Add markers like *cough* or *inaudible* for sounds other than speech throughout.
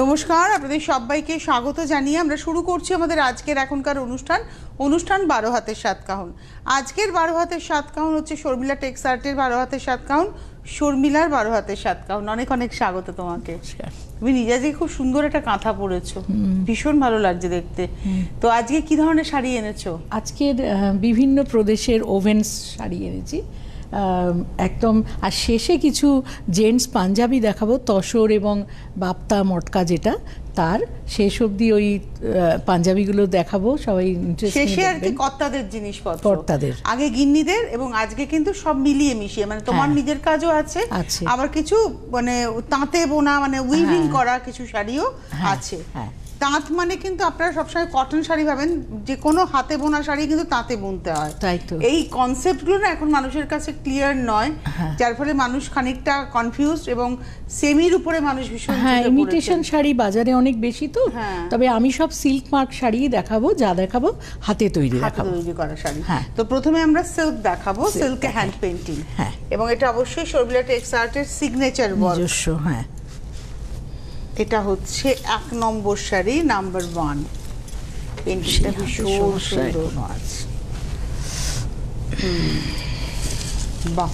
নমস্কার আপনাদের সবাইকে স্বাগত জানিয়ে আমরা শুরু করছি আমাদের আজকের এখনকার অনুষ্ঠান অনুষ্ঠান বারো হাতের সাত কাহন। আজকের বারো হাতের সাত কাহন হচ্ছে শর্মিলা টেক্স আর্টের বারো হাতের সাত কাহন শর্মিলার বারো হাতের সাত কাহন। অনেক অনেক স্বাগত তোমাকে। তুমি নিজে খুব সুন্দর একটা কাঁথা পরেছো ভীষণ ভালো লাগছে দেখতে। তো আজকে কি ধরনের শাড়ি এনেছো? আজকের বিভিন্ন প্রদেশের ওভেন্স শাড়ি এনেছি। একদম আর শেষে কিছু জেন্টস পাঞ্জাবি দেখাবো তসর এবং বাপ্তা মটকা যেটা তার শেষ অবধি ওই পাঞ্জাবিগুলো দেখাবো সবাই শেষে আর কি কর্তাদের জিনিসপত্র কর্তাদের। আগে গিন্নিদের এবং আজকে কিন্তু সব মিলিয়ে মিশিয়ে মানে তোমার হ্যাঁ। নিজের কাজও আছে আছে। আবার কিছু মানে তাঁতে বোনা মানে উইভিং হ্যাঁ। করা কিছু শাড়িও হ্যাঁ, আছে হ্যাঁ। তাঁত মানে কিন্তু আপনারা সবসময় কটন শাড়ি ভাবেন যে কোনো হাতে বোনা শাড়ি কিন্তু তাঁতে বুনতে হয় তাই তো। এই কনসেপ্টগুলো না এখন মানুষের কাছে ক্লিয়ার নয় হ্যাঁ। যার ফলে মানুষ খানিকটা কনফিউজড এবং সেমির উপরে মানুষ ভীষণ হ্যাঁ ইমিটেশন শাড়ি বাজারে অনেক বেশি তো হ্যাঁ। তবে আমি সব সিল্ক মার্ক শাড়ি দেখাবো যা দেখাবো হাতে তৈরি হাতে দেখাবো তৈরি করা শাড়ি হ্যাঁ। তো প্রথমে আমরা সিল্ক দেখাবো সিল্কে হ্যান্ড পেন্টিং হ্যাঁ। এবং এটা অবশ্যই শর্মিলা টেক্স আর্টের সিগনেচার ওয়ার্ক হ্যাঁ এটা হচ্ছে এক নম্বর শাড়ি নাম্বার ওয়ান পেন্টিংটা ভীষণ সুন্দর আছে। বাহ।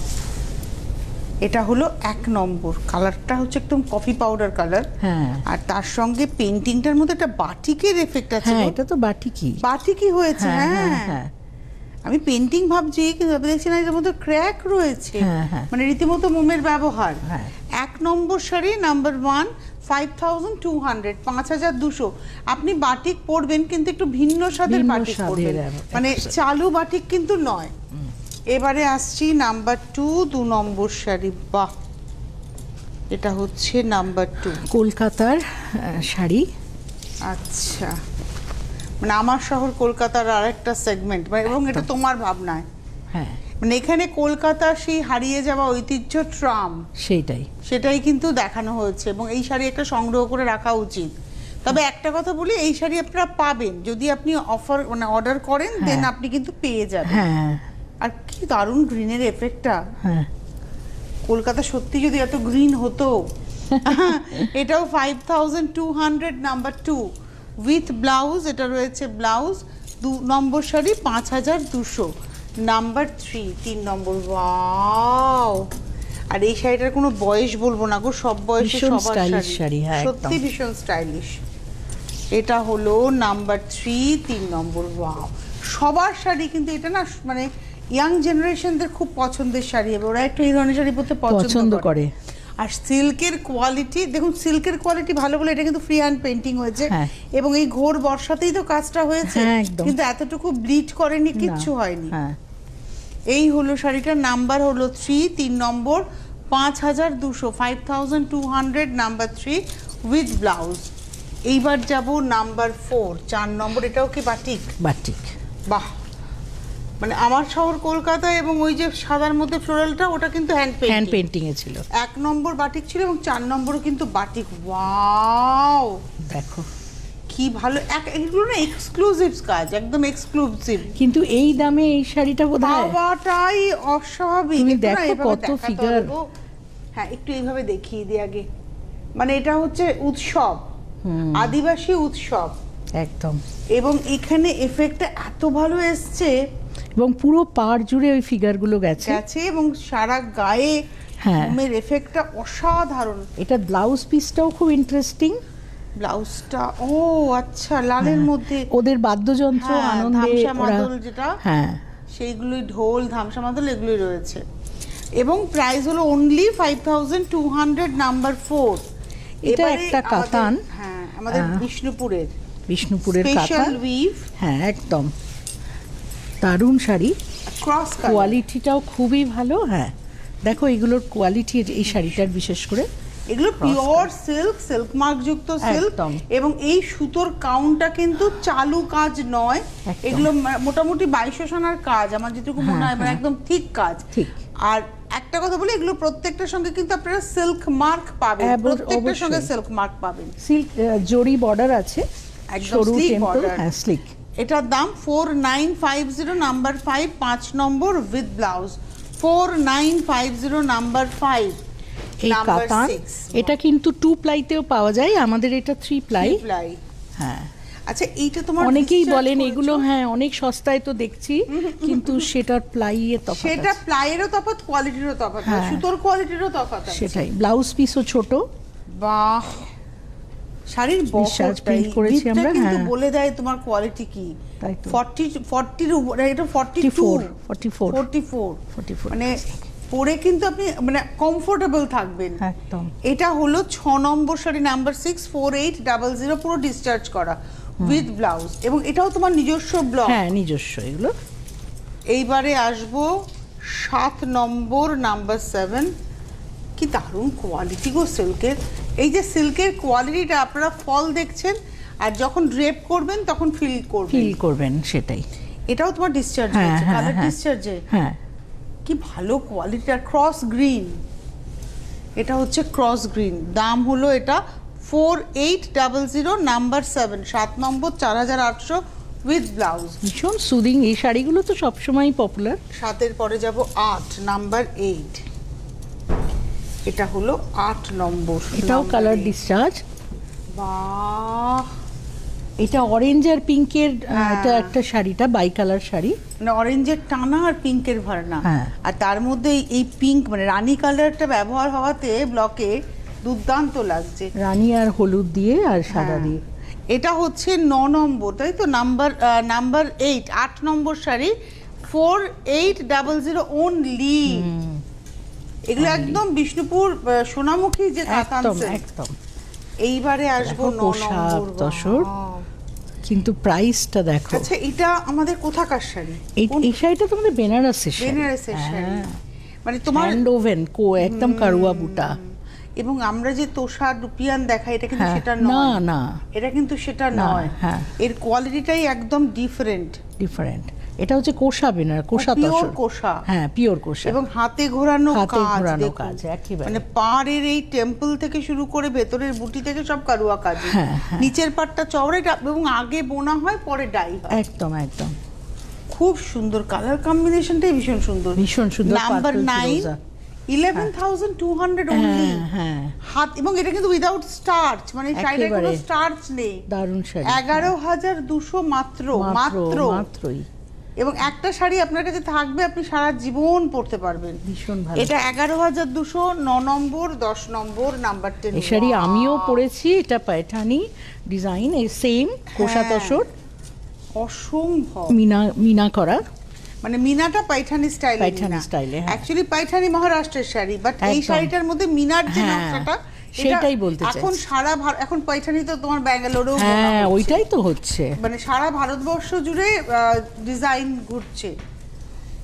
এটা হলো এক নম্বর। কালারটা হচ্ছে একদম কফি পাউডার কালার হ্যাঁ। আর তার সঙ্গে পেন্টিংটার মধ্যে একটা বাটিকের এফেক্ট আছে হ্যাঁ এটা তো বাটিকি বাটিকই হয়েছে হ্যাঁ হ্যাঁ হ্যাঁ। আমি পেন্টিং ভাবছি কিন্তু দেখছি না এটার মধ্যে ক্র্যাক রয়েছে। মানে রীতিমতো মোমের ব্যবহার। হ্যাঁ। এক নম্বর sari number one five thousand two hundred পাঁচ হাজার দুশো। আপনি বাটিক পরবেন কিন্তু একটু ভিন্ন স্বাদের বাটিক পরবেন। মানে চালু বাটিক কিন্তু নয়। এবারে আসছি নাম্বার টু দু নম্বর শাড়ি। বাহ! এটা হচ্ছে নাম্বার টু। কলকাতার শাড়ি। আচ্ছা। মানে আমার শহর কলকাতার আরেকটা সেগমেন্ট এবং এটা তোমার ভাবনায়। হ্যাঁ। মানে এখানে কলকাতা সেই হারিয়ে যাওয়া ঐতিহ্য ট্রাম। সেইটাই। সেটাই কিন্তু দেখানো হয়েছে এবং এই শাড়ি একটা সংগ্রহ করে রাখা উচিত। তবে একটা কথা বলি এই শাড়ি আপনারা পাবেন। যদি আপনি অফার মানে অর্ডার করেন দেন হ্যাঁ। আপনি কিন্তু পেয়ে যাবেন। হ্যাঁ। আর কি দারুণ গ্রিনের এফেক্টটা হ্যাঁ। কলকাতা সত্যি যদি এত গ্রিন হতো। *laughs* এটাও five thousand two hundred number two with blouse এটা রয়েছে ব্লাউজ দু নম্বর শাড়ি পাঁচ হাজার দুশো। নাম্বার থ্রি তিন নম্বর ওয়াও আর এই শাড়িটার কোনো বয়স বলব না গো সব বয়সে সবার শাড়ি, হ্যাঁ, সত্যি ভীষণ স্টাইলিশ এটা হলো নাম্বার থ্রি তিন নম্বর ওয়াও সবার শাড়ি কিন্তু এটা না মানে ইয়াং জেনারেশনদের খুব পছন্দের শাড়ি হবে। ওরা একটু এই ধরনের শাড়ি পরতে পছন্দ করে। আর সিল্কের কোয়ালিটি দেখুন সিল্কের কোয়ালিটি ভালো বলে এটা কিন্তু ফ্রি হ্যান্ড পেন্টিং হয়েছে। হ্যাঁ। এবং এই ঘোর বর্ষাতেই তো কাজটা হয়েছে। হ্যাঁ, কিন্তু এতটুকু ব্লিচ করেনি কিচ্ছু হয়নি। হ্যাঁ। এই হলো শাড়িটার নাম্বার হলো থ্রি তিন নম্বর পাঁচ হাজার দুশো five thousand two hundred number three with blouse এইবার যাব নাম্বার ফোর চার নম্বর এটাও কি বাটিক বাটিক বাহ! মানে আমার শহর কলকাতা এবং ওই যে সাদার মধ্যে ফ্লোরালটা ওটা কিন্তু হ্যান্ড হ্যান্ড পেন্টিং পেন্টিং এ ছিল। এক নম্বর বাটিক ছিল এবং চার নম্বরও কিন্তু বাটিক ওয়াও দেখো। কি ভালো এক এগুলো না এক্সক্লুসিভ কাজ একদম এক্সক্লুসিভ কিন্তু এই দামে এই শাড়িটা বোধ হয় পাওয়াটাই অস্বাভাবিক। তুমি দেখো কত। গো। হ্যাঁ একটু এইভাবে দেখিয়ে দিই আগে। মানে এটা হচ্ছে উৎসব আদিবাসী উৎসব। একদম। এবং এখানে এফেক্টটা এত ভালো এসছে। এবং পুরো পাড় জুড়ে ওই ফিগারগুলো গেছে। গেছে এবং সারা গায়ে হ্যাঁ। এফেক্টটা অসাধারণ। এটা ব্লাউজ পিসটাও খুব ইন্টারেস্টিং ব্লাউজটা ও আচ্ছা লালের মধ্যে। ওদের বাদ্যযন্ত্র হ্যাঁ, আনন্দে মাদল যেটা হ্যাঁ। সেইগুলোই ঢোল ধামসা মাদল এগুলোই রয়েছে। এবং প্রাইস হলো only five thousand two hundred number four এটা একটা কাতান। হ্যাঁ আমাদের বিষ্ণুপুরের। বিষ্ণুপুরের কাঁথা স্পেশাল উইভ হ্যাঁ একদম। দারুণ শাড়ি। ক্রস কোয়ালিটিটাও খুবই ভালো হ্যাঁ। দেখো এগুলোর কোয়ালিটি এই শাড়িটার বিশেষ করে। এগুলো পিওর সিল্ক সিল্ক মার্ক যুক্ত সিল্ক এবং এই সুতোর কাউন্টটা কিন্তু চালু কাজ নয়। এগুলো মোটামুটি বাইশো সোনার কাজ আমার যেটুকু মনে হ্যাঁ, হয় মানে হ্যাঁ। একদম ঠিক কাজ। ঠিক। আর একটা কথা বলি এগুলো প্রত্যেকটার সঙ্গে কিন্তু আপনারা সিল্ক মার্ক পাবেন। হ্যাঁ, প্রত্যেকটার সঙ্গে সিল্ক মার্ক পাবেন। সিল্ক জরি বর্ডার আছে। একদম হ্যাঁ স্লিক এটার দাম four nine five zero number five পাঁচ নম্বর with blouse four nine five zero number five এই কাতান এটা কিন্তু টু প্লাইতেও পাওয়া যায় আমাদের এটা থ্রি প্লাই হ্যাঁ। আচ্ছা এইটা তোমার অনেকেই বলেন এগুলো হ্যাঁ অনেক সস্তায় তো দেখছি কিন্তু সেটার প্লাইয়ের তফাৎ সেটা। প্লাইয়েরও তফাৎ কোয়ালিটিরও তফাৎ হ্যাঁ। সুতোর কোয়ালিটিরও তফাৎ আছে। সেটাই ব্লাউজ পিসও ছোট। বাহ! শাড়ির বহরটাই print করেছি আমরা, কিন্তু হ্যাঁ। বলে দেয় তোমার কোয়ালিটি কি। তাই তো। 40 40 এর উপরে এটা 42 44, 44 44 44 মানে পরে কিন্তু আপনি মানে কমফোর্টেবল থাকবেন। একদম। এটা হলো ছ নম্বর sari number six four eight double zero পুরো ডিসচার্জ করা উইথ ব্লাউজ এবং এটাও তোমার নিজস্ব ব্লগ হ্যাঁ নিজস্ব এগুলো। এইবারে আসব সাত নম্বর নাম্বার সেভেন কি দারুণ কোয়ালিটি গো সিল্কের। এই যে সিল্কের কোয়ালিটিটা আপনারা ফল দেখছেন আর যখন ড্রেপ করবেন তখন ফিল করবেন। ফিল করবেন সেটাই। এটাও তোমার ডিসচার্জ হ্যাঁ, হয়েছে হ্যাঁ, কালার। ডিসচার্জে হ্যাঁ। কি ভালো কোয়ালিটি আর ক্রস গ্রিন এটা হচ্ছে ক্রস গ্রিন দাম হলো এটা four eight double zero number seven সাত নম্বর চার হাজার আটশো উইথ ব্লাউজ ভীষণ সুদিং এই শাড়িগুলো তো সবসময়ই পপুলার সাতের পরে যাব আট নাম্বার এইট এটা হলো আট নম্বর এটাও কালার ডিসচার্জ বাহ! এটা অরেঞ্জ আর পিঙ্কের হ্যাঁ। এটা একটা শাড়িটা বাই কালার শাড়ি। মানে অরেঞ্জের টানা আর পিঙ্কের ভরনা হ্যাঁ। আর তার মধ্যে এই- পিঙ্ক মানে রানী কালারটা ব্যবহার হওয়াতে ব্লকে দুর্দান্ত লাগছে। রানী আর হলুদ দিয়ে আর সাদা হ্যাঁ। দিয়ে। এটা হচ্ছে ন নম্বর তাই তো? নাম্বার নাম্বার এইট আট নম্বর sari four eight double zero only এগুলো একদম বিষ্ণুপুর সোনামুখী যে একদম একদম। এইবারে আসব পোশাক, নম্বর তসর। কিন্তু প্রাইসটা দেখো। আচ্ছা এটা আমাদের কোথাকার শাড়ি? এই শাড়িটা তোমাদের বেনারসের শাড়ি। বেনারসের শাড়ি। হ্যাঁ। মানে তোমার হ্যান্ড ওভেন কো একদম কারুয়া বুটা। এবং আমরা যে তোষা রুপিয়ান দেখাই এটা কিন্তু হ্যাঁ, সেটা নয়। না না। এটা কিন্তু সেটা নয়। হ্যাঁ। এর কোয়ালিটিটাই একদম ডিফারেন্ট ডিফারেন্ট এটা হচ্ছে কোষা বেনার কোষা পিওর কোষা। হ্যাঁ পিওর কোষা। এবং হাতে ঘোরানো হাতে ঘোরানো কাজ, একেবারে। মানে পাড়ের এই টেম্পল থেকে শুরু করে ভেতরের বুটি থেকে সব কারুয়া কাজ হ্যাঁ, হ্যাঁ। নিচের পাটটা চওড়া এবং আগে বোনা হয় পরে ডাই হয়। একদম একদম। খুব সুন্দর কালার কম্বিনেশনটাই ভীষণ সুন্দর। ভীষণ সুন্দর, নাম্বার হ্যাঁ। হাত এবং এটা কিন্তু উইদাউট স্টার্চ মানে শাড়িটায় কোনো স্টার্চ নেই। দারুণ শাড়ি। এগারো হাজার দুশো মাত্র মাত্র। মাত্রই। এবং একটা শাড়ি আপনার কাছে থাকবে আপনি সারা জীবন পরতে পারবেন। ভীষণ ভালো। এটা এগারো হাজার দুশো ন নম্বর দশ নম্বর নাম্বার টেন এই শাড়ি আমিও পরেছি এটা পায়ঠানি ডিজাইন এই সেম কোষা হ্যাঁ। তসর। অসম্ভব। মিনা মিনা করা। মানে মিনাটা পাইঠানি স্টাইল পাইঠানি স্টাইলে। অ্যাকচুয়ালি পাইঠানি মহারাষ্ট্রের শাড়ি বাট এই শাড়িটার মধ্যে মিনার যে হ্যাঁ, নকশাটা সেটাই বলতে এখন সারা এখন পাইঠানি তো তোমার ব্যাঙ্গালোরেও হ্যাঁ ওইটাই তো হচ্ছে। মানে সারা ভারতবর্ষ জুড়ে ডিজাইন ঘুরছে।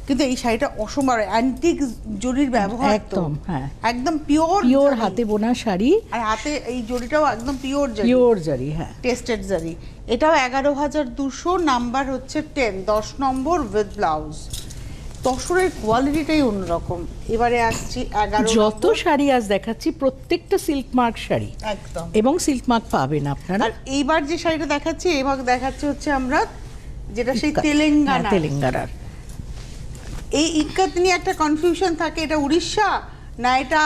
কিন্তু এই শাড়িটা অসম্ভব অ্যান্টিক জরির ব্যবহার একদম, হ্যাঁ। একদম পিওর পিওর হাতে বোনা শাড়ি। আর হাতে এই জরিটাও একদম পিওর জরি। পিওর জারি হ্যাঁ। টেস্টেড জারি। এটাও এগারো হাজার দুশো নাম্বার হচ্ছে টেন দশ নম্বর উইথ ব্লাউজ তসরের কোয়ালিটিটাই অন্যরকম। এবারে আসছি এগারো যত শাড়ি আজ দেখাচ্ছি প্রত্যেকটা সিল্ক মার্ক শাড়ি। একদম। এবং সিল্ক মার্ক পাবেন আপনারা। আর এইবার যে শাড়িটা দেখাচ্ছি এবার দেখাচ্ছি হচ্ছে আমরা যেটা সেই হ্যাঁ, তেলেঙ্গানা তেলেঙ্গানার। এই ইক্কাত নিয়ে একটা কনফিউশন থাকে এটা উড়িষ্যা না এটা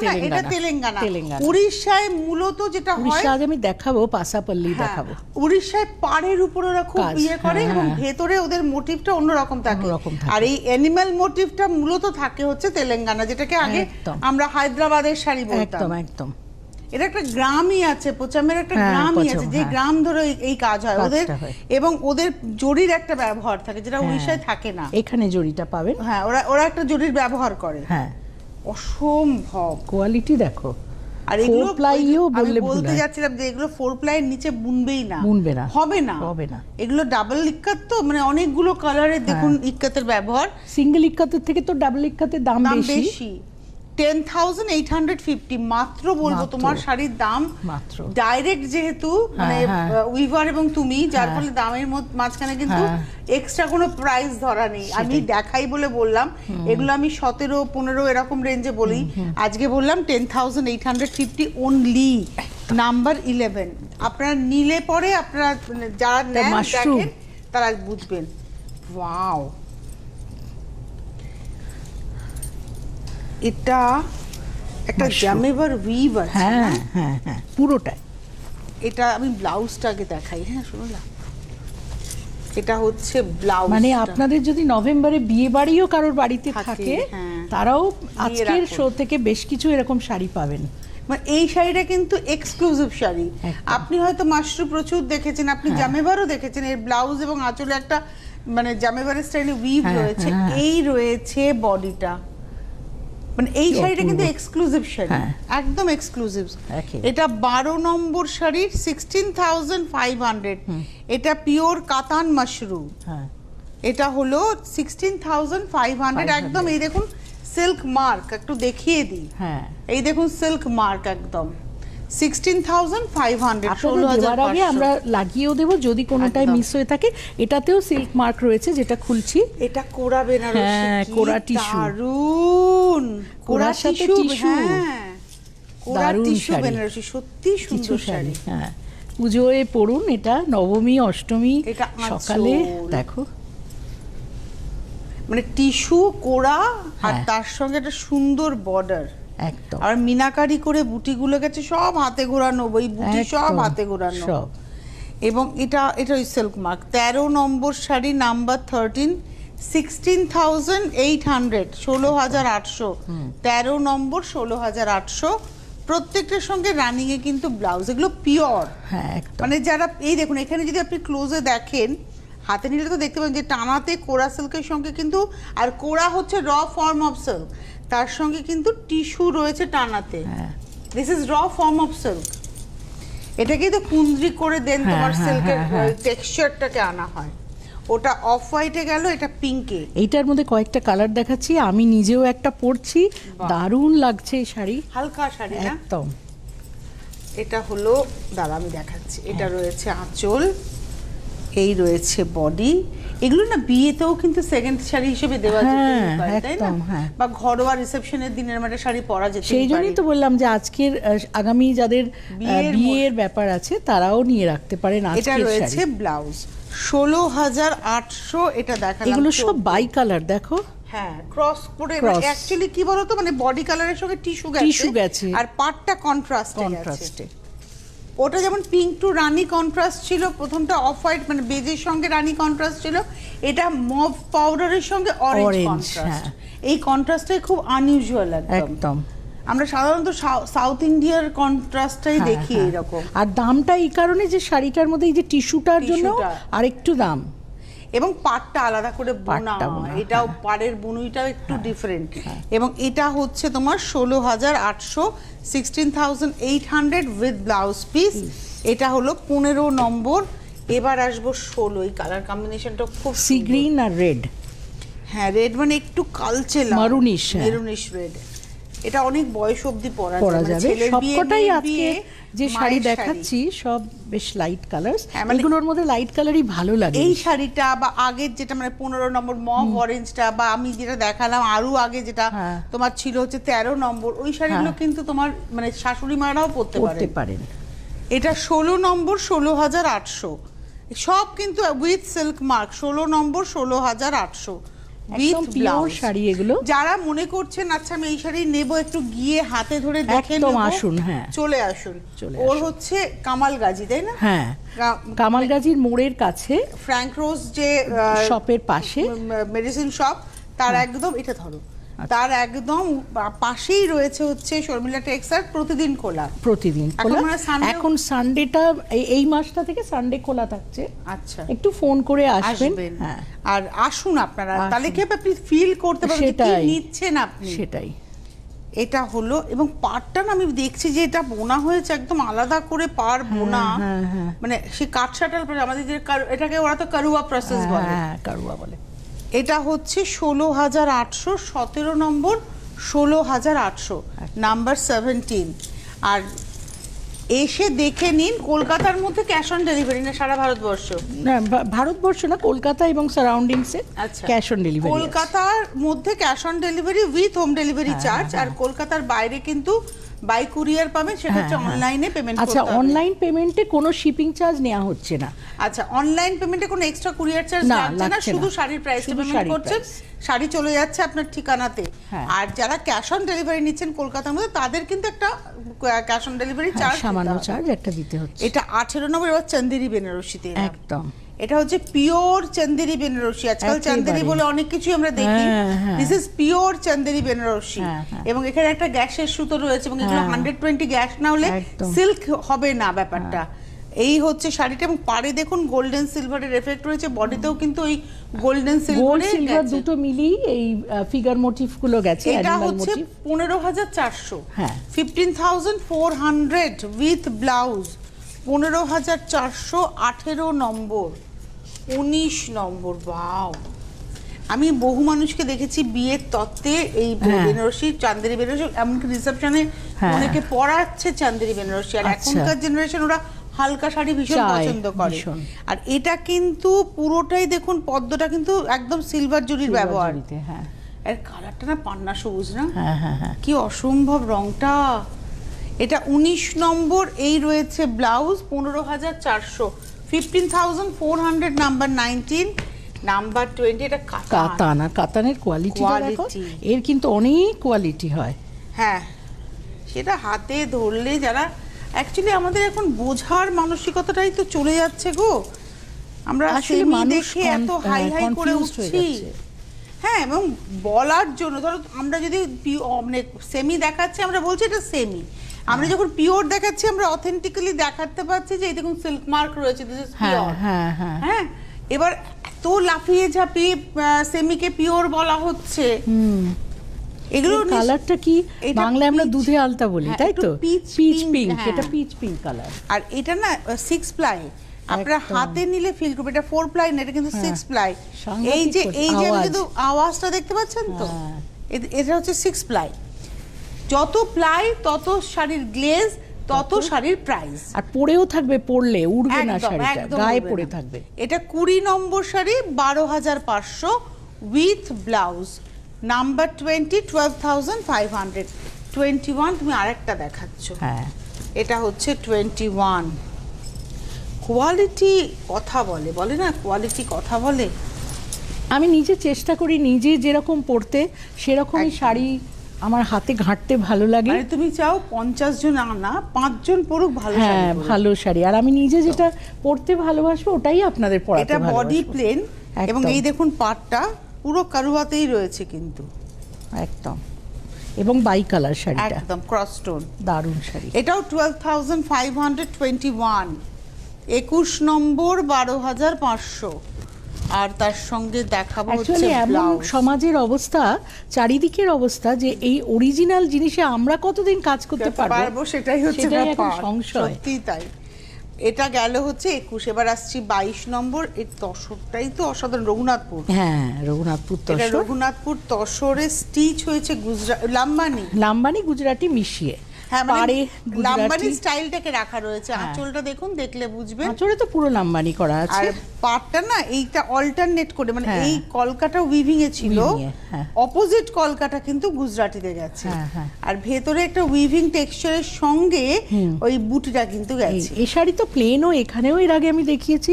তেলেঙ্গানা এটা তেলেঙ্গানা। উড়িষ্যায় মূলত যেটা হয় উড়িষ্যা আমি দেখাবো পাসাপল্লি হ্যাঁ, দেখাবো। উড়িষ্যায় পাড়ের উপর ওরা খুব ইয়ে করে হ্যাঁ, এবং হ্যাঁ। ভেতরে ওদের মোটিভটা অন্যরকম থাকে। আর এই অ্যানিমাল মোটিভটা মূলত থাকে হচ্ছে তেলেঙ্গানা যেটাকে আগে আমরা হায়দ্রাবাদের শাড়ি বলতাম। একদম একদম। এটা একটা গ্রামই আছে পোচামের একটা গ্রামই আছে যে। গ্রাম ধরে এই- কাজ হয়। ওদের এবং ওদের জরির একটা ব্যবহার থাকে যেটা। উড়িষ্যায় থাকে না। এখানে জরিটা পাবেন। হ্যাঁ ওরা ওরা একটা জরির ব্যবহার করে। হ্যাঁ। অসম্ভব। কোয়ালিটি দেখো। আর এগুলো প্লাইও বললে বলতে যাচ্ছিলাম যে এগুলো ফোর প্লাইয়ের নিচে বুনবেই না। বুনবে না। হবে না। হবে না। এগুলো ডাবল ইক্কাত তো মানে অনেকগুলো কালারের দেখুন হ্যাঁ। ইক্কাতের ব্যবহার। সিঙ্গেল ইক্কাতের থেকে তো ডাবল ইক্কাতের দাম বেশি। Ten thousand eight hundred fifty মাত্র বলব তোমার শাড়ির দাম। মাত্র। ডাইরেক্ট যেহেতু মানে হ্যাঁ। উইভার এবং তুমি যার হ্যাঁ। ফলে দামের মাঝখানে কিন্তু হ্যাঁ। এক্সট্রা কোনো প্রাইস ধরা নেই। আমি দেখাই বলে বললাম। এগুলো আমি সতেরো পনেরো এরকম রেঞ্জে বলি। আজকে বললাম ten thousand eight hundred fifty only number eleven আপনারা নিলে পরে আপনারা মানে যারা নেন তারা বুঝবেন। ওয়াও এটা একটা। জামেবার উইভ আছে হ্যাঁ হ্যাঁ হ্যাঁ পুরোটাই। এটা আমি ব্লাউজটাকে দেখাই হ্যাঁ শুনলা এটা হচ্ছে ব্লাউজ মানে আপনাদের যদি নভেম্বরে বিয়ে বাড়িও কারোর বাড়িতে থাকে, হ্যাঁ। তারাও আজকের শো থেকে বেশ কিছু এরকম শাড়ি পাবেন। মানে এই শাড়িটা কিন্তু এক্সক্লুসিভ শাড়ি। আপনি হয়তো মাশরু প্রচুর দেখেছেন আপনি হ্যাঁ। জামেবারও দেখেছেন এর ব্লাউজ এবং আঁচলে একটা মানে জামেবারের স্টাইলে উইভ হ্যাঁ, রয়েছে হ্যাঁ। এই রয়েছে বডিটা মানে এই শাড়িটা কিন্তু এক্সক্লুসিভ শাড়ি। হ্যাঁ। একদম এক্সক্লুসিভ এটা বারো নম্বর শাড়ির সিক্সটিন থাউজেন্ড ফাইভ হান্ড্রেড এটা পিওর কাতান মাশরু হ্যাঁ। এটা হলো সিক্সটিন থাউজেন্ড ফাইভ হান্ড্রেড একদম এই দেখুন সিল্ক মার্ক একটু দেখিয়ে দিই। হ্যাঁ। এই দেখুন সিল্ক মার্ক একদম। সিক্সটিন থাউজেন্ড ফাইভ হান্ড্রেড ষোলো হাজার দেওয়ার আগে আমরা লাগিয়েও দেবো যদি কোনোটাই মিস হয়ে থাকে। এটাতেও সিল্ক মার্ক রয়েছে যেটা খুলছি। এটা কোরা বেনারসি। হ্যাঁ, কোরা tissue। দারুণ কোরা সাথে টিস্যু হ্যাঁ। কোরা টিস্যু বেনারসি সত্যি সুন্দর শাড়ি শাড়ি। হ্যাঁ। পুজোয় পড়ুন এটা নবমী অষ্টমী সকালে। দেখো। মানে টিস্যু কোরা আর হ্যাঁ। তার সঙ্গে একটা সুন্দর বর্ডার একদম। আর মিনাকারি করে বুটিগুলো গেছে সব হাতে ঘোরানো ওই বুটি সব হাতে ঘোরানো। সব। এবং এটা এটা ওই সিল্ক মার্ক তেরো নম্বর sari number thirteen sixteen thousand eight hundred ষোলো হাজার আটশো। তেরো নম্বর ষোলো হাজার আটশো। প্রত্যেকটার সঙ্গে রানিংয়ে কিন্তু ব্লাউজ এগুলো পিওর হ্যাঁ মানে যারা এই দেখুন এখানে যদি আপনি ক্লোজে দেখেন হাতে নিলে তো দেখতে পাবেন যে টানাতে কোরা সিল্কের সঙ্গে কিন্তু আর কোরা হচ্ছে র ফর্ম অফ সিল্ক তার সঙ্গে কিন্তু টিস্যু রয়েছে টানাতে। হ্যাঁ। This is raw form of silk এটাকে তো কুন্দ্রি করে দেন হ্যাঁ, তোমার হ্যাঁ, সিল্কের হ্যাঁ, হ্যাঁ। টেক্সচারটাকে আনা হয়। ওটা অফ হোয়াইটে গেল এটা পিঙ্কে এইটার মধ্যে কয়েকটা কালার দেখাচ্ছি আমি নিজেও একটা পরছি। দারুণ লাগছে এই শাড়ি। হালকা শাড়ি একদম। এটা হলো দাঁড়া আমি দেখাচ্ছি। এটা রয়েছে আঁচল এই রয়েছে বডি এগুলো না বিয়েতেও কিন্তু সেকেন্ড শাড়ি হিসেবে দেওয়া যেতে হ্যাঁ, পারে তাই না? হ্যাঁ। বা ঘরোয়া রিসেপশনের দিনের একটা শাড়ি পরা যেতে সেই জন্যই তো বললাম যে আজকের আগামী যাদের বিয়ের ব্যাপার আছে তারাও নিয়ে রাখতে পারেন এটা রয়েছে ব্লাউজ ষোলো হাজার আটশো এটা দেখালাম এগুলো সব বাই কালার দেখো। হ্যাঁ ক্রস করে। অ্যাকচুয়ালি কি বলতো মানে বডি কালারের সঙ্গে টিস্যু গেছে। আর পাটটা কন্ট্রাস্ট কন্ট্রাস্টে ওটা যেমন পিঙ্ক টু রানি কন্ট্রাস্ট ছিল প্রথমটা অফ হোয়াইট মানে বেজের সঙ্গে রানি কন্ট্রাস্ট ছিল এটা মভ পাউডারের সঙ্গে অরেঞ্জ কন্ট্রাস্ট হ্যাঁ। এই কন্ট্রাস্টটাই খুব আনইউজুয়াল একদম। আমরা সাধারণত সাউথ ইন্ডিয়ার কন্ট্রাস্টটাই দেখি হ্যাঁ। এরকম আর দামটা এই কারণে যে শাড়িটার মধ্যে এই যে টিস্যুটার জন্য আর একটু দাম। এবং পাটটা আলাদা করে বোনা এটাও হ্যাঁ। পাড়ের বুনুইটাও একটু ডিফারেন্ট এবং এটা হচ্ছে তোমার ষোলো হাজার আটশো sixteen thousand eight hundred with blouse piece এটা হলো পনেরো নম্বর। এবার আসব ষোলো। এই কালার কম্বিনেশনটা খুব সি। গ্রিন আর রেড হ্যাঁ রেড মানে একটু কালচে হ্যাঁ। মেরুনিশ রেড এটা অনেক বয়স অবধি পরা মানে যাবে। সবকটাই আজকে যে শাড়ি দেখাচ্ছি সব বেশ লাইট হ্যাঁ, মানে- এগুলোর মধ্যে লাইট কালারই ভালো লাগে এই শাড়িটা বা আগের যেটা মানে পনেরো নম্বর মভ অরেঞ্জটা বা আমি যেটা দেখালাম আরও আগে যেটা হ্যাঁ। তোমার ছিল হচ্ছে তেরো নম্বর ওই শাড়িগুলো হ্যাঁ। কিন্তু তোমার মানে শাশুড়ি মারাও পরতে পারেন। এটা ষোলো নম্বর ষোলো হাজার আটশো। সব কিন্তু উইথ সিল্ক মার্ক ষোলো নম্বর ষোলো হাজার আটশো। শাড়ি এগুলো? যারা মনে করছেন আচ্ছা আমি এই শাড়ি নেব একটু গিয়ে হাতে ধরে দেখেন একদম আসুন, হ্যাঁ। চলে আসুন। চলে ওর হচ্ছে কামাল গাজী তাই না? হ্যাঁ। কামাল গাজীর মোড়ের কাছে ফ্র্যাঙ্ক রোজ যে শপের পাশে। মেডিসিন শপ তার হ্যাঁ। একদম এটা ধরো। তার একদম পাশেই রয়েছে হচ্ছে শর্মিলা টেক্সার প্রতিদিন খোলা। প্রতিদিন খোলা। মনে হয় এখন সানডেটা এই মাসটা থেকে সানডে খোলা থাকছে। আচ্ছা। একটু ফোন করে আসবেন। হ্যাঁ। আর আসুন আপনারা। তাহলে কি আপনি ফিল করতে পারবেন কি নিচ্ছেন আপনি? সেটাই। এটা হলো এবং পাড়টা না আমি দেখছি যে এটা বোনা হয়েছে একদম আলাদা করে পাড় বোনা। হ্যাঁ, হ্যাঁ। মানে সে কাঠসাটাল পরে আমাদের যে এটাকে ওরা তো কারুয়া প্রসেস বলে। হ্যাঁ কারুয়া বলে। এটা হচ্ছে ষোলো হাজার আটশো সতেরো নম্বর ষোলো হাজার আটশো নাম্বার সেভেন্টিন আর এসে দেখে নিন কলকাতার মধ্যে ক্যাশ অন ডেলিভারি না সারা ভারতবর্ষ? না ভারতবর্ষ না কলকাতা এবং সারাউন্ডিংসে আচ্ছা। ক্যাশ অন ডেলিভারি কলকাতার মধ্যে cash on delivery with home delivery হ্যাঁ, চার্জ আর কলকাতার বাইরে কিন্তু বাই কুরিয়ার পাবেন সেটা হচ্ছে হ্যাঁ, হ্যাঁ। অনলাইনে পেমেন্ট আচ্ছা অনলাইন পেমেন্টে কোনো শিপিং চার্জ নেওয়া হচ্ছে না। আচ্ছা অনলাইন পেমেন্টে কোনো এক্সট্রা কুরিয়ার চার্জ না, লাগছে না শুধু শাড়ির প্রাইস পেমেন্ট করছেন। শাড়ি চলে যাচ্ছে আপনার ঠিকানাতে। হ্যাঁ। আর যারা ক্যাশ অন ডেলিভারি নিচ্ছেন কলকাতার মধ্যে তাদের কিন্তু একটা ক্যাশ অন ডেলিভারি হ্যাঁ, চার্জ সামান্য চার্জ একটা দিতে হচ্ছে। এটা আঠেরো নম্বর এবার চন্দেরি বেনারসিতে একদম। এটা হচ্ছে পিওর চন্দেরি বেনারসি। আজকাল। চন্দেরি বলে অনেক কিছুই আমরা দেখি। হ্যাঁ, হ্যাঁ। This is pure Chanderi Banarasi. হ্যাঁ, হ্যাঁ। এবং এখানে একটা গ্যাসের সুতো রয়েছে এবং এগুলো হ্যাঁ। হান্ড্রেড টোয়েন্টি গ্যাস না হলে সিল্ক হবে না ব্যাপারটা। এই হচ্ছে শাড়িটা এবং পাড়ে দেখুন গোল্ডেন সিলভারের এফেক্ট রয়েছে। বডিতেও কিন্তু ওই গোল্ডেন সিলভার দুটো মিলিয়ে এই ফিগার মোটিভগুলো গেছে এটা হচ্ছে মোটিভ পনেরো হাজার চারশো। হ্যাঁ। Fifteen thousand four hundred with blouse পনেরো হাজার চারশো আঠেরো নম্বর। উনিশ নম্বর বাও আমি বহু মানুষকে দেখেছি বিয়ের তত্ত্বে এই হ্যাঁ। বেনারসি চান্দেরি বেনারসি এমনকি রিসেপশনে হ্যাঁ। অনেকে পড়াচ্ছে চান্দেরি বেনারসি। আর আচ্ছা। এখনকার জেনারেশন ওরা হালকা শাড়ি ভীষণ পছন্দ করে। আর এটা কিন্তু পুরোটাই দেখুন পদ্মটা কিন্তু একদম সিলভার জুরির ব্যবহার। হ্যাঁ। এর কালারটা না পান্না সবুজ না? হ্যাঁ হ্যাঁ হ্যাঁ। কি অসম্ভব রংটা। এটা উনিশ নম্বর এই রয়েছে ব্লাউজ পনেরো হাজার চারশো। Fifteen thousand four hundred number nineteen number twenty এটা কাতান আর কাতানের কোয়ালিটি দেখো এর কিন্তু অনেক কোয়ালিটি হয়। হ্যাঁ সেটা হাতে ধরলে যারা অ্যাকচুয়ালি আমাদের এখন বোঝার মানসিকতাটাই তো চলে যাচ্ছে গো। আমরা আসলে দেখে এত হাই হ্যাঁ, হাই করে উঠছি। হ্যাঁ এবং বলার জন্য ধরো আমরা যদি মানে সেমি দেখাচ্ছি আমরা বলছি এটা সেমি আমরা হ্যাঁ। যখন পিওর দেখাচ্ছি আমরা অথেন্টিক্যালি দেখাতে পারছি যে এই দেখুন সিল্ক মার্ক রয়েছে দিস ইজ হ্যাঁ পিওর হ্যাঁ হ্যাঁ। হ্যাঁ? এবার এত লাফিয়ে ঝাঁপিয়ে সেমিকে পিওর বলা হচ্ছে। হুম। এগুলো কালারটা কি? বাংলায় আমরা। দুধে আলতা বলি হ্যাঁ, তাই তো? পিচ পিঙ্ক হ্যাঁ। এটা পিচ পিঙ্ক কালার আর এটা না সিক্স প্লাই আপনারা হাতে নিলে ফিল করবে এটা ফোর প্লাই না এটা কিন্তু হ্যাঁ। সিক্স প্লাই এই যে এই যে আমি কিন্তু আওয়াজটা দেখতে পাচ্ছেন তো? হ্যাঁ। এটা হচ্ছে সিক্স প্লাই যত প্লাই তত শাড়ির গ্লেজ তত শাড়ির প্রাইস আর পরেও থাকবে পরলে উড়বে না শাড়িটা গায়ে পরে থাকবে। এটা কুড়ি নম্বর শাড়ি বারো হাজার পাঁচশো with blouse number twenty twelve thousand five hundred twenty one তুমি আরেকটা দেখাচ্ছ। হ্যাঁ। এটা হচ্ছে টোয়েন্টি ওয়ান কোয়ালিটি কথা বলে বলে না? কোয়ালিটি কথা বলে? আমি নিজে চেষ্টা করি নিজে যেরকম পরতে সেরকমই শাড়ি আমার হাতে ঘাঁটতে ভালো লাগে। তুমি চাও পঞ্চাশ জন আনা পাঁচজন পড়ুক ভালো হ্যাঁ ভালো শাড়ি। আর আমি নিজে যেটা পরতে ভালোবাসবো ওটাই আপনাদের পরাতে এটা বডি প্লেন এবং এই দেখুন পাটটা পুরো কারুয়াতেই রয়েছে কিন্তু। একদম। এবং বাই কালার শাড়িটা। একদম ক্রস স্টোন দারুণ শাড়ি। এটাও twelve thousand five hundred twenty one একুশ নম্বর বারো হাজার পাঁচশো। আর তার সঙ্গে দেখাবো হচ্ছে এমন সমাজের অবস্থা চারিদিকের অবস্থা যে এই অরিজিনাল জিনিসে আমরা কতদিন কাজ করতে পারব পারব সেটাই হচ্ছে সংশয়। সত্যি তাই। এটা গেল হচ্ছে একুশ এবার আসছি বাইশ নম্বর এর তসরটাই তো অসাধারণ রঘুনাথপুর। হ্যাঁ রঘুনাথপুর তসর। রঘুনাথপুর তসরে স্টিচ হয়েছে গুজরাট লাম্বানি। লাম্বানি গুজরাটি মিশিয়ে। হ্যাঁ মানে পাড়ে লাম্বানি স্টাইলটাকে রাখা রয়েছে। হ্যাঁ। আঁচলটা দেখুন দেখলে বুঝবেন আঁচড়ে তো পুরো লাম্বানি করা আর আছে পাটটা না এইটা অল্টারনেট করে মানে হ্যাঁ। এই কলকাটা উইভিং এ ছিল Weaving এ, হ্যাঁ। অপোজিট কলকাটা কিন্তু গুজরাটিতে গেছে। আর ভেতরে একটা উইভিং টেক্সচারের সঙ্গে ওই বুটিটা কিন্তু গেছে। শাড়ি তো প্লেনও এখানেও এর আগে আমি দেখিয়েছি।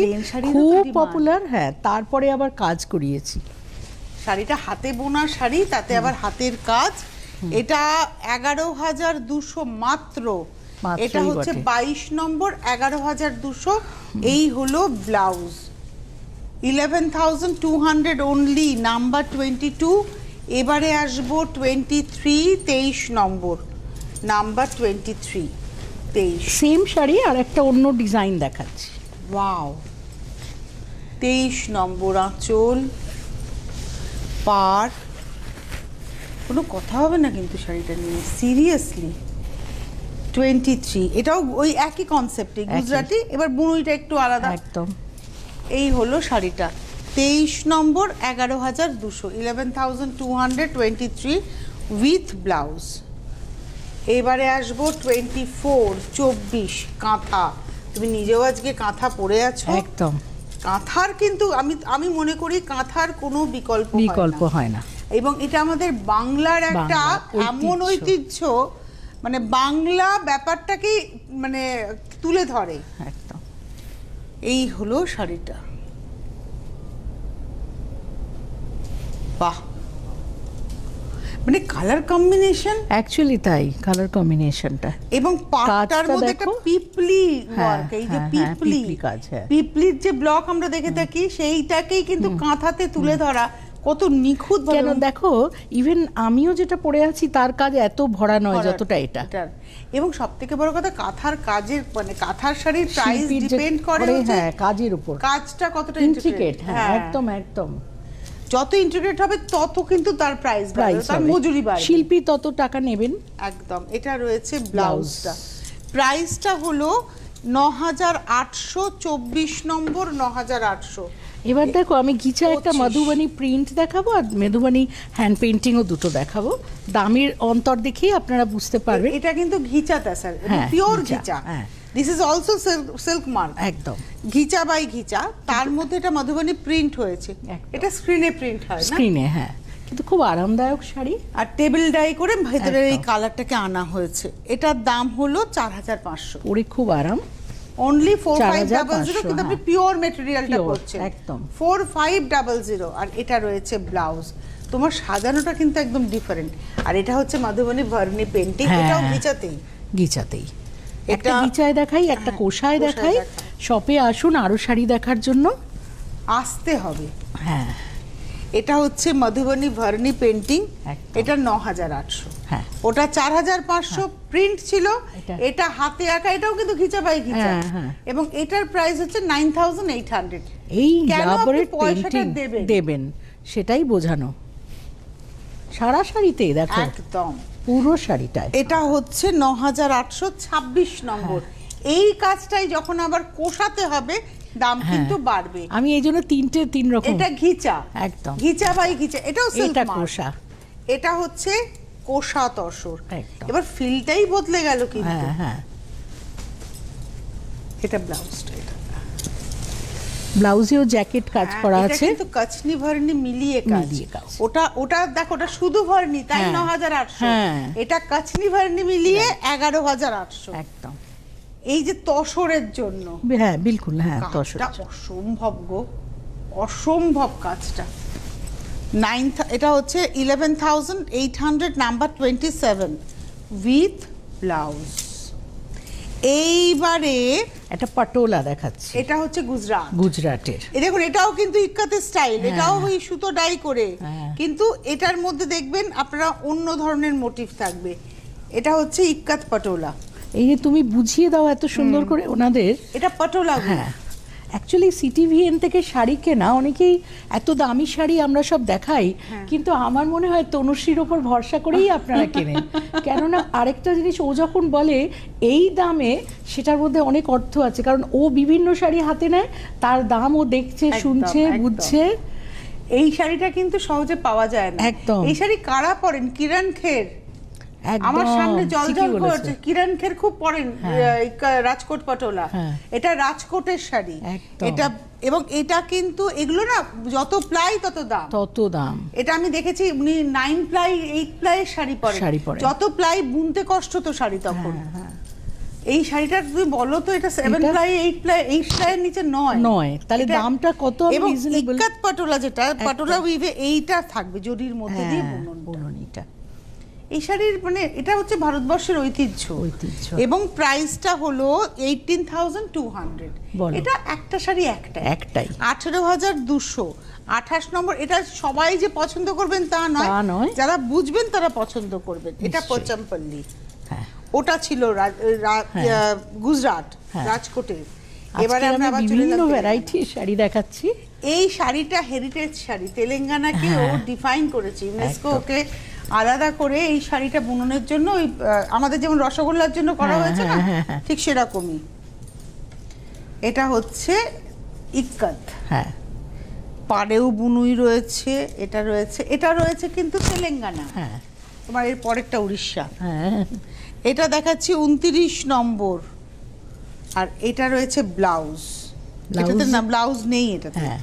খুব পপুলার হ্যাঁ তারপরে আবার কাজ করিয়েছি। শাড়িটা হাতে বোনা শাড়ি তাতে আবার হাতের কাজ। এটা এগারো হাজার দুশো মাত্র। এটা হচ্ছে বাইশ নম্বর এগারো হাজার দুশো। এই হলো blouse. Eleven thousand two hundred only number twenty two এবারে আসব টোয়েন্টি থ্রি তেইশ নম্বর। নাম্বার টোয়েন্টি থ্রি তেইশ। সেম শাড়ি আর একটা অন্য ডিজাইন দেখাচ্ছি। ওয়াও তেইশ নম্বর আঁচল। পার কোনো কথা হবে না কিন্তু শাড়িটা নিয়ে সিরিয়াসলি টোয়েন্টি থ্রি এটাও ওই একই কনসেপ্টে গুজরাটি এবার বুনুইটা একটু আলাদা। একদম। এই হলো শাড়িটা। তেইশ নম্বর এগারো হাজার দুশো eleven thousand two hundred twenty three with blouse এবারে আসব টোয়েন্টি ফোর চব্বিশ কাঁথা। তুমি নিজেও আজকে কাঁথা পরে আছো? একদম। কাঁথার কিন্তু আমি আমি মনে করি কাঁথার কোনো বিকল্প বিকল্প হয় না। এবং এটা আমাদের বাংলার একটা এমন ঐতিহ্য। মানে বাংলা ব্যাপারটাকেই মানে তুলে ধরে। একদম। এই হলো শাড়িটা। বাহ! মানে কালার কম্বিনেশন অ্যাকচুয়ালি তাই কালার কম্বিনেশনটা এবং পাটটার মধ্যে একটা পিপলি হ্যাঁ, ওয়ার্ক এই যে হ্যাঁ, হ্যাঁ, পিপলি। কাজ, হ্যাঁ। পিপলির যে ব্লক আমরা দেখে থাকি সেইটাকেই কিন্তু কাঁথাতে তুলে ধরা। কত নিখুঁত কেন দেখো ইভেন আমিও যেটা পড়ে আছি তার কাজ এত ভরা নয় যতটা এটা। এবং সব থেকে বড় কথা কাঁথার কাজের মানে কাঁথার শাড়ির প্রাইস ডিপেন্ড করে হ্যাঁ কাজের উপর। কাজটা কতটা ইন্ট্রিকেট হ্যাঁ একদম একদম। যত ইন্টিগ্রেট হবে তত কিন্তু তার প্রাইস বাড়বে তার মজুরি বাড়বে। শিল্পী তত টাকা নেবেন। একদম এটা রয়েছে ব্লাউজটা। প্রাইসটা হলো ন হাজার আটশো চব্বিশ নম্বর ন হাজার আটশো। এবার দেখো আমি গিচা একটা। মধুবানী প্রিন্ট দেখাবো আর মধুবানী হ্যান্ড পেন্টিংও দুটো দেখাবো। দামের অন্তর দেখেই আপনারা বুঝতে পারবেন। এটা কিন্তু ঘিচাতে স্যার পিওর ঘিচা, হ্যাঁ। This is also silk mark একদম। ঘিচা বাই ঘিচা তার মধ্যে এটা মধুবনী প্রিন্ট হয়েছে। এটা স্ক্রিনে প্রিন্ট হয় স্ক্রিনে হ্যাঁ। কিন্তু খুব আরামদায়ক শাড়ি। আর টেবিল ডাই করে ভেতরের এই কালারটাকে আনা হয়েছে। এটার দাম হলো চার হাজার পাঁচশো। পরে খুব আরাম। Only four five double 4500, zero কিন্তু আপনি হ্যাঁ। পিওর মেটেরিয়ালটা Pure, করছেন। একদম। ফোর ফাইভ ডাবল জিরো আর এটা রয়েছে ব্লাউজ তোমার সাজানোটা কিন্তু একদম ডিফারেন্ট আর এটা হচ্ছে মাধুবনী ভার্নি পেন্টিং হ্যাঁ। এটাও ঘিচাতেই গিচাতেই। একটা গিচায় দেখাই একটা হ্যাঁ, কোষায় কোষায় দেখাই। শপে আসুন আরও শাড়ি দেখার জন্য। আসতে হবে। হ্যাঁ। এটা হচ্ছে মধুবনী ভার্নি পেন্টিং। এটা ন হাজার আটশো। হ্যাঁ। ওটা চার হাজার পাঁচশো প্রিন্ট ছিল। এটা- হাতে আঁকা এটাও কিন্তু ঘিচা ঘিচা। হ্যাঁ, হ্যাঁ। এবং এটার প্রাইস হচ্ছে নাইন থাউজেন্ড এইট হান্ড্রেড। এই পয়সাটা দেবেন? দেবেন সেটাই বোঝানো। সারা শাড়িতেই দেখো। একদম। পুরো শাড়িটা এটা হচ্ছে ন হাজার আটশো ছাব্বিশ নম্বর। এই কাজটাই যখন আবার কোষাতে হবে দাম হ্যাঁ। কিন্তু বাড়বে। আমি এই জন্য তিনটে তিন রকম। এটা ঘিচা। একদম। ঘিচা বাই ঘিচা। এটাও এটা কোষা। এটা হচ্ছে কোষা তসর এবার ফিলটাই বদলে গেল কিন্তু। হ্যাঁ হ্যাঁ। এটা ব্লাউজটা এটা ব্লাউজেও জ্যাকেট কাজ হ্যাঁ, করা আছে। কিন্তু কাচনি ভরনি মিলিয়ে কাজ। ওটা ওটা দেখো ওটা শুধু ভরনি তাই হ্যাঁ, ন হাজার আটশো। এটা কাচনি ভরনি মিলিয়ে এগারো হাজার আটশো। একদম। এই যে তসরের জন্য। হ্যাঁ বিলকুল হ্যাঁ তসর। অসম্ভব গো অসম্ভব কাজটা। নাইন এটা হচ্ছে eleven thousand eight hundred number twenty seven with blouse এইবারে একটা পাটোলা দেখাচ্ছি। এটা হচ্ছে গুজরাট। গুজরাটের। দেখুন এটাও কিন্তু ইক্কাতের স্টাইল এটাও ওই সুতো ডাই করে। হ্যাঁ। কিন্তু এটার মধ্যে দেখবেন আপনারা অন্য ধরনের মোটিভ থাকবে। এটা হচ্ছে ইক্কাত পটোলা। এই যে তুমি বুঝিয়ে দাও এত সুন্দর করে ওনাদের। এটা পটোলা হ্যাঁ। অ্যাকচুয়ালি সিটিভিএন থেকে শাড়ি কেনা অনেকেই এত দামি শাড়ি আমরা সব দেখাই হ্যাঁ। কিন্তু আমার মনে হয় তনুশ্রীর ওপর ভরসা করেই আপনারা কেনেন। *laughs* কেননা আরেকটা জিনিস ও যখন বলে এই দামে সেটার মধ্যে অনেক অর্থ আছে। কারণ ও বিভিন্ন শাড়ি হাতে নেয় তার দাম ও দেখছে শুনছে বুঝছে। এই শাড়িটা কিন্তু সহজে পাওয়া যায় না। একদম। এই শাড়ি কারা পরেন? কিরণ খের। আমার সামনে জল জল করছে। কিরণ খের খুব পরেন হ্যাঁ। রাজকোট পটোলা। হ্যাঁ। এটা রাজকোটের শাড়ি। এটা এবং এটা কিন্তু এগুলো না যত প্লাই তত দাম। তত দাম। এটা আমি দেখেছি উনি নাইন প্লাই এইট প্লাইয়ের শাড়ি পরেন। শাড়ি পরেন। যত প্লাই বুনতে কষ্ট তো শাড়ি তখন। হ্যাঁ। এই শাড়িটা তুমি বলো তো এটা seven ply eight ply eight প্লাইয়ের নিচে নয়। নয়। তাহলে এটা- দামটা কত এবং ইক্কাত পাটোলা যেটা পাটোলা উইভে এইটা থাকবে জরির মধ্যে দিয়ে হ্যাঁ বুননটা। বুননিটা এই শাড়ির মানে এটা হচ্ছে ভারতবর্ষের ঐতিহ্য। ঐতিহ্য। এবং প্রাইসটা হলো এইটিন থাউজেন্ড টু হান্ড্রেড এটা একটা শাড়ি একটা একটাই। আঠেরো হাজার দুশো। আঠাশ নম্বর এটা সবাই যে পছন্দ করবেন তা নয়। যারা বুঝবেন তারা পছন্দ করবেন। এটা। পচমপল্লি। হ্যাঁ। ওটা ছিল হ্যাঁ। গুজরাট হ্যাঁ। রাজকোটের এবারে আমরা আবার বিভিন্ন। ভ্যারাইটির শাড়ি দেখাচ্ছি। এই শাড়িটা হেরিটেজ শাড়ি। তেলেঙ্গানাকে ও। ডিফাইন করেছে। ইউনেস্কো। ওকে আলাদা করে এই শাড়িটা বুননের জন্য ওই আমাদের যেমন রসগোল্লার জন্য করা হ্যাঁ, হয়েছে না? হ্যাঁ, হ্যাঁ। ঠিক সেরকমই। এটা হচ্ছে ইক্কাত। হ্যাঁ। পাড়েও বুনুই রয়েছে এটা রয়েছে এটা রয়েছে কিন্তু তেলেঙ্গানা। হ্যাঁ। তোমার এর পরেরটা উড়িষ্যা। হ্যাঁ। এটা দেখাচ্ছি উনত্রিশ নম্বর। আর এটা রয়েছে ব্লাউজ। এটাতে? না ব্লাউজ নেই এটাতে। হ্যাঁ।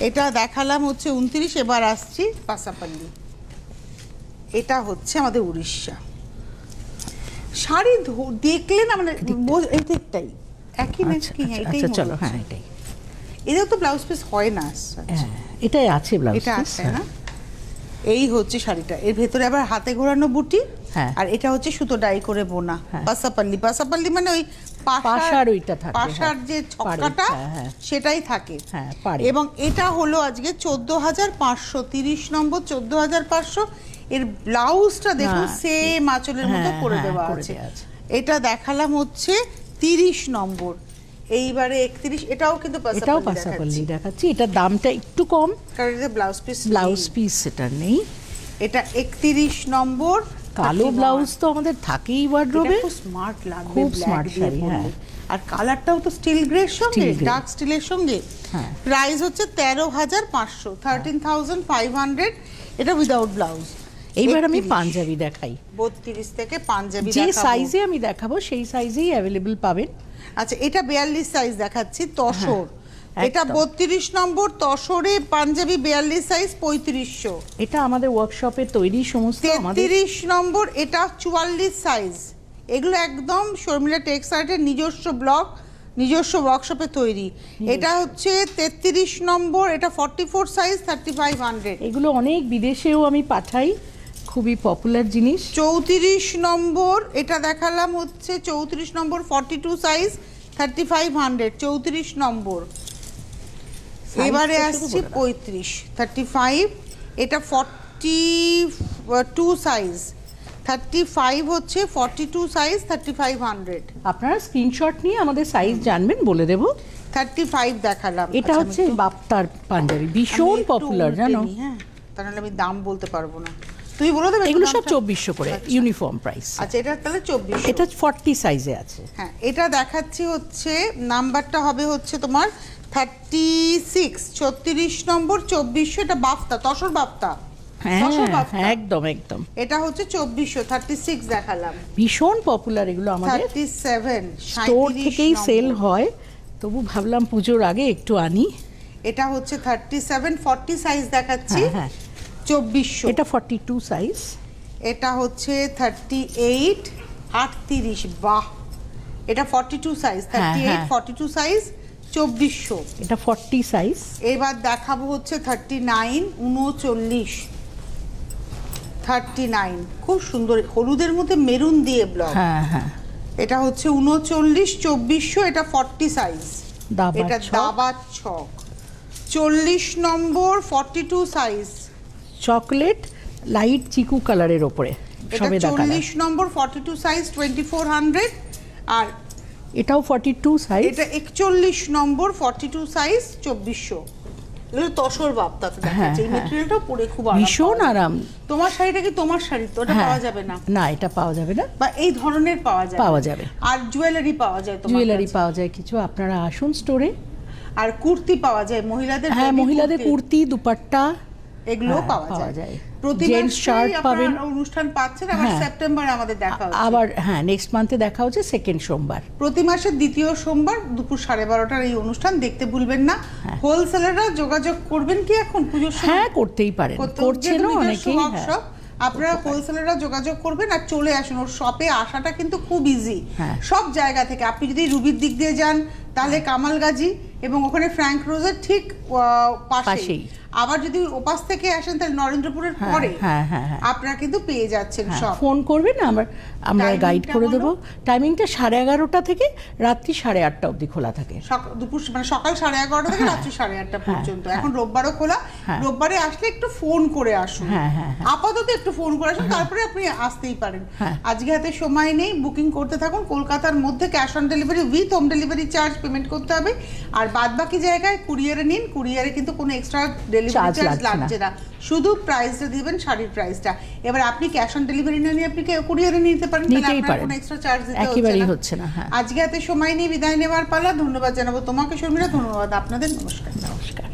এটা দেখালাম হচ্ছে উনত্রিশ এবার আসছি পাসাপাল্লি এটা হচ্ছে আমাদের উড়িষ্যা শাড়ি ধো- দেখলে না মানে এই দিকটাই একই আচ্ছা কি হ্যাঁ, আচ্ছা, এটাই আচ্ছা চলো হ্যাঁ এটাই এটাও তো ব্লাউজ পিস হয় না। হ্যাঁ এটাই আছে ব্লাউজ এটা আছে না এই হচ্ছে শাড়িটা এর ভেতরে আবার হাতে ঘোরানো বুটি হ্যাঁ। আর এটা হচ্ছে সুতো ডাই করে বোনা হ্যাঁ। পাসাপাল্লি পাসাপাল্লি মানে ওই পাশার ওইটা থাকে, পাশার হ্যাঁ। যে ছক্কাটা হ্যাঁ, হ্যাঁ। সেটাই থাকে হ্যাঁ। এবং এটা হলো আজকে চোদ্দ হাজার পাঁচশো তিরিশ নম্বর চোদ্দ হাজার পাঁচশো এর ব্লাউজটা দেখুন সেম আঁচলের মতো হ্যাঁ, করে হ্যাঁ, দেওয়া আছে। এটা দেখালাম হচ্ছে তিরিশ নম্বর। এইবারে একত্রিশ এটাও কিন্তু এটাও পাশাপাল্লি দেখাচ্ছি। এটার দামটা একটু কম। কারণ এটা ব্লাউজ পিস ব্লাউজ পিস সেটা নেই। এটা একত্রিশ নম্বর। কালো ব্লাউজ তো আমাদের থাকেই ওয়ার্ড্রোবে খুব স্মার্ট লাগবে খুব স্মার্ট শাড়ি, হ্যাঁ। আর কালারটাও তো স্টিল গ্রের সঙ্গে। ডার্ক স্টিলের সঙ্গে। হ্যাঁ। প্রাইস হচ্ছে তেরো হাজার পাঁচশো থার্টিন থাউজেন্ড ফাইভ হান্ড্রেড এটা উইদাউট ব্লাউজ এইবার আমি পাঞ্জাবি দেখাই। বত্রিশ থেকে পাঞ্জাবি যে সাইজে আমি দেখাবো সেই সাইজেই অ্যাভেলেবল পাবেন। আচ্ছা এটা বিয়াল্লিশ সাইজ দেখাচ্ছি তসর। হ্যাঁ, এটা বত্রিশ নম্বর তসরে পাঞ্জাবি বিয়াল্লিশ সাইজ পঁয়ত্রিশশো। এটা আমাদের ওয়ার্কশপে তৈরি সমস্ত তেত্রিশ নম্বর এটা চুয়াল্লিশ সাইজ এগুলো একদম শর্মিলা টেক্সটাইলের নিজস্ব ব্লক নিজস্ব ওয়ার্কশপে তৈরি। এটা হচ্ছে তেত্রিশ নম্বর এটা forty four size thirty five hundred এগুলো অনেক বিদেশেও আমি পাঠাই। খুবই পপুলার জিনিস। চৌত্রিশ নম্বর এটা দেখালাম হচ্ছে চৌত্রিশ নম্বর forty two size thirty five hundred চৌত্রিশ নম্বর এবারে আসছে পঁয়ত্রিশ থার্টি ফাইভ এটা forty two size thirty five হচ্ছে forty two size thirty five hundred আপনারা স্ক্রিনশট নিয়ে আমাদের সাইজ জানবেন বলে দেব। থার্টি ফাইভ দেখালাম। এটা আচ্ছা, হচ্ছে বাপ্তার পাঞ্জাবি ভীষণ পপুলার জানো? হ্যাঁ? তাহলে আমি দাম বলতে পারব না। তুই বলে দেবে এগুলো সব চব্বিশশো করে আচ্ছা। ইউনিফর্ম প্রাইস আচ্ছা এটা তাহলে চব্বিশ এটা ফর্টি সাইজে আছে। হ্যাঁ এটা দেখাচ্ছি হচ্ছে নাম্বারটা হবে হচ্ছে তোমার থার্টি সিক্স ছত্রিশ নম্বর চব্বিশশো এটা বাফতা তসর বাফতা। তসর বাফতা। হ্যাঁ, একদম একদম। এটা হচ্ছে চব্বিশশো থার্টি সিক্স দেখালাম। ভীষণ পপুলার এগুলো আমাদের। থার্টি সেভেন স্টোর থেকেই সেল হয়। তবু ভাবলাম পুজোর আগে একটু আনি। এটা হচ্ছে থার্টি সেভেন ফর্টি সাইজ দেখাচ্ছি। হ্যাঁ, হ্যাঁ। চব্বিশশো। এটা ফর্টি টু সাইজ এটা হচ্ছে থার্টি এইট আটত্রিশ। বাহ! এটা forty two size thirty eight. Forty two size চব্বিশশো। এটা ফর্টি সাইজ এবার দেখাবো হচ্ছে থার্টি নাইন উনচল্লিশ। থার্টি নাইন খুব সুন্দর হলুদের মধ্যে মেরুন দিয়ে ব্লক হ্যাঁ হ্যাঁ। এটা হচ্ছে উনচল্লিশ চব্বিশশো এটা ফর্টি সাইজ এটা। দাবার ছক। চল্লিশ নম্বর forty two size chocolate light চিকু কালারের ওপরে সবেদা কালার। চল্লিশ নম্বর forty two size twenty four hundred আর এটাও ফর্টি টু সাইজ এটা একচল্লিশ নম্বর ফর্টি টু সাইজ চব্বিশশো। এগুলো তসর বাপ্তা হ্যাঁ, দেখাচ্ছে। এই হ্যাঁ। পরে খুব আরাম ভীষণ আরাম। তোমার শাড়িটা কি তোমার শাড়ি? তো ওটা হ্যাঁ। পাওয়া যাবে না। না এটা পাওয়া যাবে না। বা এই ধরনের পাওয়া যাবে। পাওয়া যাবে। আর জুয়েলারি পাওয়া যায় তোমার জুয়েলারি পাওয়া যায় কিছু। আপনারা আসুন স্টোরে আর কুর্তি পাওয়া যায়। মহিলাদের হ্যাঁ মহিলাদের কুর্তি দুপাট্টা এগুলো হ্যাঁ, পাওয়া যায়। প্রতি আপনারা পাবেন। অনুষ্ঠান পাচ্ছেন আবার হ্যাঁ। সেপ্টেম্বরে আমাদের দেখা হচ্ছে। আবার হ্যাঁ নেক্সট মান্থে দেখা হচ্ছে সেকেন্ড সোমবার। প্রতি মাসের দ্বিতীয় সোমবার দুপুর সাড়ে বারোটার এই অনুষ্ঠান দেখতে ভুলবেন না। হোলসেলাররা যোগাযোগ করবেন কি এখন পুজোর হ্যাঁ করতেই পারেন। নিজস্ব অনেকেই হ্যাঁ। আপনারা হোলসেলাররা যোগাযোগ করবেন আর চলে আসুন। ওর শপে আসাটা কিন্তু খুব ইজি হ্যাঁ। সব জায়গা থেকে। আপনি যদি রুবির দিক দিয়ে যান তাহলে কামালগাজি এবং ওখানে ফ্র্যাঙ্ক রোজের ঠিক পাশেই। আবার যদি ওপাশ থেকে আসেন তাহলে নরেন্দ্রপুরের হ্যাঁ, পরে হ্যাঁ, হ্যাঁ, হ্যাঁ। আপনারা কিন্তু পেয়ে যাচ্ছেন হ্যাঁ, সব। ফোন করবেন আমরা আমরা গাইড করে। দেবো। টাইমিংটা সাড়ে এগারোটা থেকে রাত্রি সাড়ে আটটা অবধি খোলা থাকে। দুপুর মানে সকাল সাড়ে এগারোটা থেকে রাত্রি সাড়ে আটটা পর্যন্ত। এখন রোববারও খোলা। হ্যাঁ। রোববারে আসলে একটু ফোন করে আসুন। হ্যাঁ, হ্যাঁ, হ্যাঁ। আপাতত একটু ফোন করে আসুন তারপরে আপনি আসতেই পারেন। হ্যাঁ। আজকে হাতে সময় নেই বুকিং করতে থাকুন। কলকাতার মধ্যে cash on delivery with home delivery charge payment করতে হবে। আর বাদ বাকি জায়গায় কুরিয়ারে নিন। কুরিয়ারে কিন্তু কোনো এক্সট্রা ডেলিভারি চার্জ লাগছে না। শুধু প্রাইসটা দিবেন শাড়ির প্রাইসটা এবার আপনি ক্যাশ অন ডেলিভারি না নিয়ে আপনি কুরিয়ারে নিতে পারেন তাহলে আপনার কোনো এক্সট্রা চার্জ দিতে একেবারেই হচ্ছে না। হচ্ছে না হ্যাঁ। আজকে এত সময় নিয়ে বিদায় নেওয়ার পালা। ধন্যবাদ জানাব তোমাকে শর্মিলা। ধন্যবাদ আপনাদের। নমস্কার। নমস্কার।